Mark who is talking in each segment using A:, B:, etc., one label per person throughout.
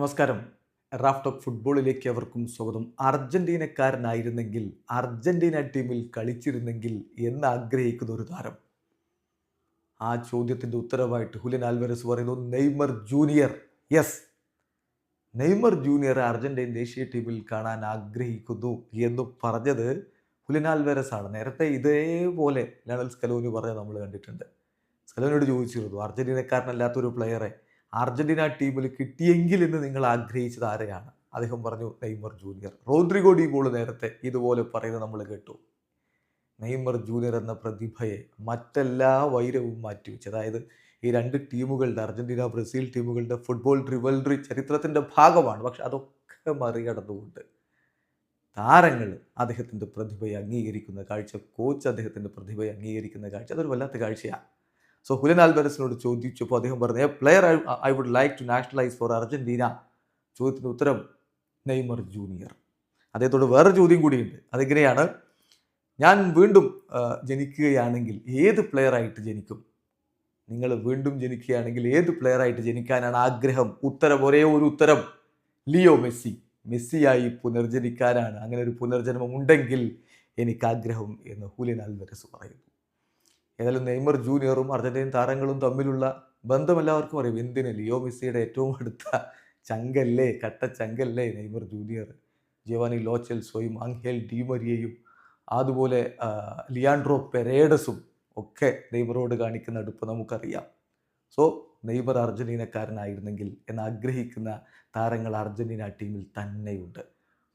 A: നമസ്കാരം. Raf talk ഫുട്ബോളിലേക്ക് അവർക്കും സ്വാഗതം. അർജന്റീനക്കാരനായിരുന്നെങ്കിൽ അർജന്റീന ടീമിൽ കളിച്ചിരുന്നെങ്കിൽ എന്ന് ആഗ്രഹിക്കുന്ന ഒരു താരം. ആ ചോദ്യത്തിന്റെ ഉത്തരവായിട്ട് ഹുലിൻ ആൽവരസ് പറയുന്നു Neymar junior. Yes Neymar junior Argentine ദേശീയ ടീമിൽ കാണാൻ ആഗ്രഹിക്കുന്നു എന്ന് പറഞ്ഞത് ഹുലിൻ ആൽവരസ് ആണ്. നേരത്തെ ഇതേപോലെ ലണൽ സ്കലോനി പറഞ്ഞത് നമ്മൾ കണ്ടിട്ടുണ്ട്. സ്കലോനിയോട് ചോദിച്ചിരുന്നു അർജന്റീനക്കാരനല്ലാത്തൊരു പ്ലെയറെ അർജന്റീന ടീമിൽ കിട്ടിയെങ്കിൽ എന്ന് നിങ്ങൾ ആഗ്രഹിച്ചത് ആരെയാണ്? അദ്ദേഹം പറഞ്ഞു Neymar junior. Rodrigo D goal നേരത്തെ ഇതുപോലെ പറയുന്നത് നമ്മൾ കേട്ടു. നെയ്മർ ജൂനിയർ എന്ന പ്രതിഭയെ മറ്റെല്ലാ വൈരവും മാറ്റിവെച്ച്. അതായത് ഈ രണ്ട് ടീമുകളുടെ അർജന്റീന ബ്രസീൽ ടീമുകളുടെ ഫുട്ബോൾ റിവൽറി ചരിത്രത്തിന്റെ ഭാഗമാണ്. പക്ഷെ അതൊക്കെ മറികടന്നുകൊണ്ട് താരങ്ങൾ അദ്ദേഹത്തിന്റെ പ്രതിഭയെ അംഗീകരിക്കുന്ന കാഴ്ച കോച്ച് അദ്ദേഹത്തിന്റെ പ്രതിഭയെ അംഗീകരിക്കുന്ന കാഴ്ച അതൊരു വല്ലാത്ത കാഴ്ചയാണ്. സോ ഹുലൻ ആൽബരസിനോട് ചോദിച്ചപ്പോൾ അദ്ദേഹം പറഞ്ഞു a player I I would like to nationalise for Argentina ചോദ്യത്തിന്റെ ഉത്തരം നെയ്മർ ജൂനിയർ. അദ്ദേഹത്തോട് വേറെ ചോദ്യം കൂടിയുണ്ട്. അതെങ്ങനെയാണ്? ഞാൻ വീണ്ടും ജനിക്കുകയാണെങ്കിൽ ഏത് പ്ലെയറായിട്ട് ജനിക്കും? നിങ്ങൾ വീണ്ടും ജനിക്കുകയാണെങ്കിൽ ഏത് പ്ലെയറായിട്ട് ജനിക്കാനാണ് ആഗ്രഹം? ഉത്തരം ഒരേ ഒരു ഉത്തരം ലിയോ മെസ്സി. മെസ്സിയായി പുനർജനിക്കാനാണ്. അങ്ങനെ ഒരു പുനർജന്മം ഉണ്ടെങ്കിൽ എനിക്ക് ആഗ്രഹം എന്ന് ഹുലിൻ വരസ് പറയുന്നു. ഏതായാലും നെയ്മർ ജൂനിയറും അർജന്റീൻ താരങ്ങളും തമ്മിലുള്ള ബന്ധം എല്ലാവർക്കും അറിയും. എന്തിന്? ലിയോ മെസ്സിയുടെ ഏറ്റവും അടുത്ത ചങ്കല്ലേ? കട്ട ചങ്കല്ലേ നെയ്മർ ജൂനിയർ? ജിയവാനി ലോച്ചെൽസോയും ആംഹേൽ ഡീമരിയയും അതുപോലെ ലിയാൻഡ്രോ പെരേഡസും ഒക്കെ നെയ്മറോട് കാണിക്കുന്ന അടുപ്പ് നമുക്കറിയാം. സോ നെയ്മർ അർജന്റീനക്കാരനായിരുന്നെങ്കിൽ എന്ന് ആഗ്രഹിക്കുന്ന താരങ്ങൾ അർജന്റീന ടീമിൽ തന്നെയുണ്ട്.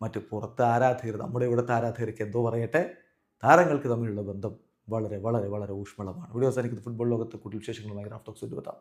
A: മറ്റ് പുറത്ത് ആരാധകർ നമ്മുടെ ഇവിടുത്തെ ആരാധകർക്ക് എന്തോ പറയട്ടെ? താരങ്ങൾക്ക് തമ്മിലുള്ള ബന്ധം വളരെ വളരെ വളരെ ഊഷ്മളമാണ്. വീഡിയോ അവസാനിക്കുന്നത് ഫുട്ബോൾ ലോകത്ത് കൂടുതൽ വിശേഷങ്ങളുമായി റാഫ്റ്റോക്സ് എത്താം